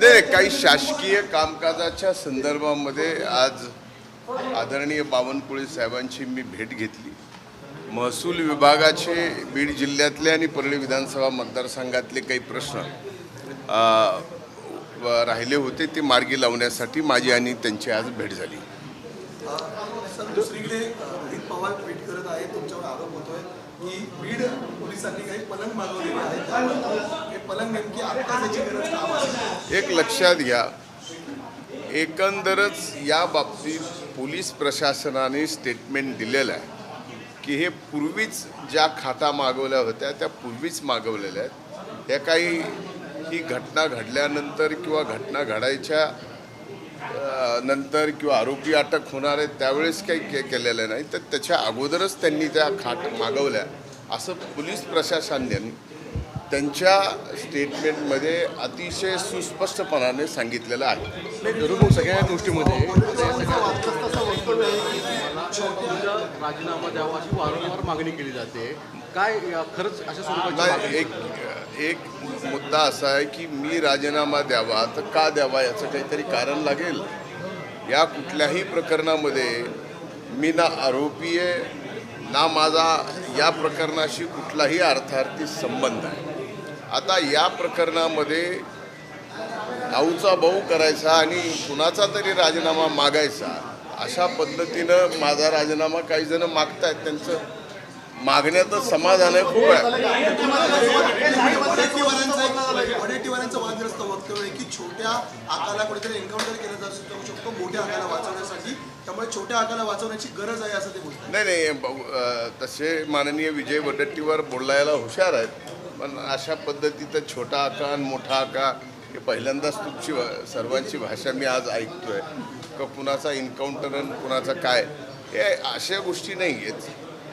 नाही काही शासकीय कामकाजाच्या संदर्भामध्ये आज आदरणीय बावनकुळे साहेबांची मी भेट घेतली. महसूल विभागाचे बीड जिल्ह्यातले आणि परळी विधानसभा मतदारसंघातले काही प्रश्न राहिले होते ते मार्गी लावण्यासाठी माझी आणि त्यांची आज भेट झाली. पवार ट्विट करत आहे तुमच्यावर आरोप होतोय की बीड पोलिसांनी काही पलंग मागवलेले आहेत. हे पलंग नेमकी आत्ता त्याची गरज का एक लक्षात घ्या एकंदरच या बाबतीत पोलीस प्रशासनाने स्टेटमेंट दिलेलं आहे की हे पूर्वीच ज्या खाता मागवल्या होत्या त्या पूर्वीच मागवलेल्या आहेत. ह्या काही ही घटना घडल्यानंतर किंवा घटना घडायच्या नंतर किंवा आरोपी अटक होणार आहेत त्यावेळेस काही के केलेलं नाही. तर त्याच्या अगोदरच त्यांनी त्या खाट मागवल्या. असं पोलीस प्रशासनाने त्यांच्या स्टेटमेंटमध्ये अतिशय सुस्पष्टपणाने सांगितलेलं आहे. सगळ्या गोष्टीमध्ये. राजीनामा द्यावा अशी वारंवार मागणी केली जाते. काय खरंच अशा? एक एक मुद्दा असा आहे की मी राजीनामा द्यावा तर का द्यावा याचं काहीतरी कारण लागेल. या कुठल्याही प्रकरणामध्ये मी ना आरोपी आहे ना माझा या प्रकरणाशी कुठलाही अर्थार्थी संबंध आहे. आता या प्रकरणामध्ये भाऊचा भाऊ करायचा आणि कुणाचा तरी राजीनामा मागायचा अशा पद्धतीनं माझा राजीनामा काही जण मागतायत त्यांचं मागण्याचं समाधान आहे खूप आहे. की छोट्या आकाला कुठेतरी एन्काउंटर केलं जाऊ शकतो मोठ्या आकाला वाचवण्यासाठी. त्यामुळे छोट्या आकाला वाचवण्याची गरज आहे असं ते बोलतात. नाही नाही तसे माननीय विजय वडट्टीवर बोलायला हुशार आहेत. पण अशा पद्धतीचं छोटा आका आणि मोठा आका हे पहिल्यांदाच तुमची सर्वांची भाषा मी आज ऐकतोय. का कुणाचा इन्काउंटर आणि कुणाचा काय? हे अशा गोष्टी नाही आहेत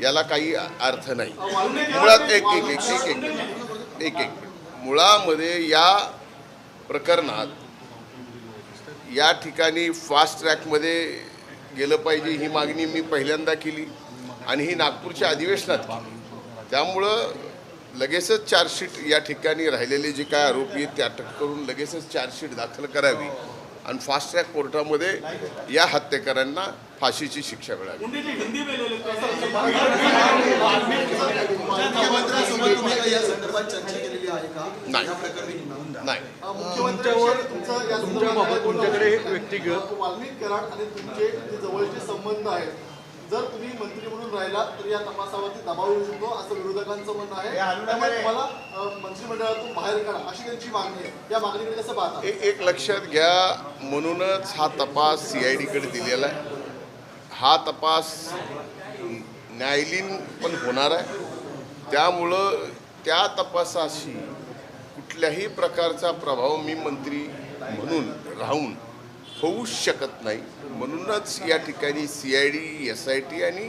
याला काही अर्थ नाही. मुळात एक एक एक एक एक एक एक. मुळामध्ये या प्रकरणात या ठिकाणी फास्ट ट्रॅकमध्ये गेलं पाहिजे ही मागणी मी पहिल्यांदा केली आणि ही नागपूरच्या अधिवेशनात केली. त्यामुळं लगेचच चार्जशीट या ठिकाणी राहिलेले जे काय आरोपी आहेत ते अटक करून लगेचच चार्जशीट दाखल करावी आणि फास्ट ट्रॅक कोर्टामध्ये या हत्येकरांना फाशीची शिक्षा मिळावी. मुख्यमंत्र्यांसोबत तुम्ही काही या संदर्भात चर्चा केलेली आहे का? नाही. या प्रकरणी नाही मुख्यमंत्र्यांवर तुमच्याबाबत तुमच्याकडे व्यक्तिगत वाल्मिक कराड आणि तुमचे जे जवळचे संबंध आहेत जर तुम्ही मंत्री म्हणून राहिला तर या तपासावरती दबाव येऊ शकतो असं विरोधकांचं म्हणणं आहे. त्यामुळे तुम्हाला अं, मंत्रिमंडळातून बाहेर काढा अशी त्यांची मागणी आहे. या मागणीकडे कसं पाहता? ए- एक लक्षात घ्या म्हणूनच हा तपास सी आय डीकडे दिलेला आहे. हा तपास न्यायालयीन पण होणार आहे. त्यामुळं त्या तपासाशी कुठल्याही प्रकारचा प्रभाव मी मंत्री म्हणून राहून होऊ शकत नाही. म्हणूनच या ठिकाणी C I D S I T आणि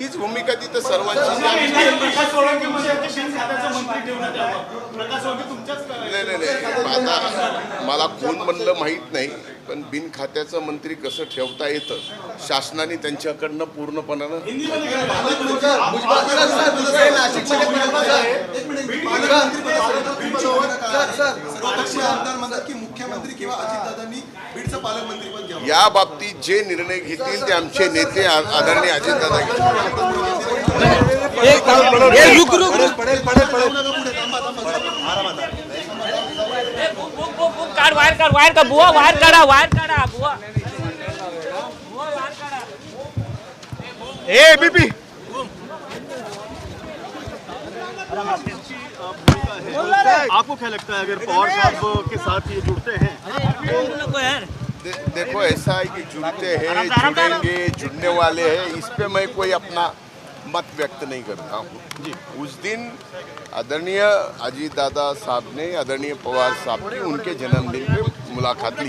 हीच भूमिका तिथं सर्वांची म्हणजे आता मला कोण म्हणलं माहीत नाही पण बिन खात्याचं मंत्री कसं ठेवता येतं शासनाने त्यांच्याकडनं पूर्णपणानं मुख्यमंत्री किंवा अजितदादांनी या बाबतीत जे निर्णय घेतील ते आमचे नेते आदरणीय अजितदादा घेतील. काढ वायर काढ वायर काढ. बुवा वायर काढा वायर काढा आपको क्या लगता है अगर पवार साहब के साथ ये जुड़ते हैं? दे, देखो ऐसा है कि जुड़ते हैं जुड़ेंगे जुड़ने वाले हैं इस पे मैं कोई अपना मत व्यक्त नहीं करता हूँ। जी। उस दिन आदरणीय अजीत दादा साहब ने आदरणीय पवार साहब की उनके जन्मदिन पे मुलाकात ली।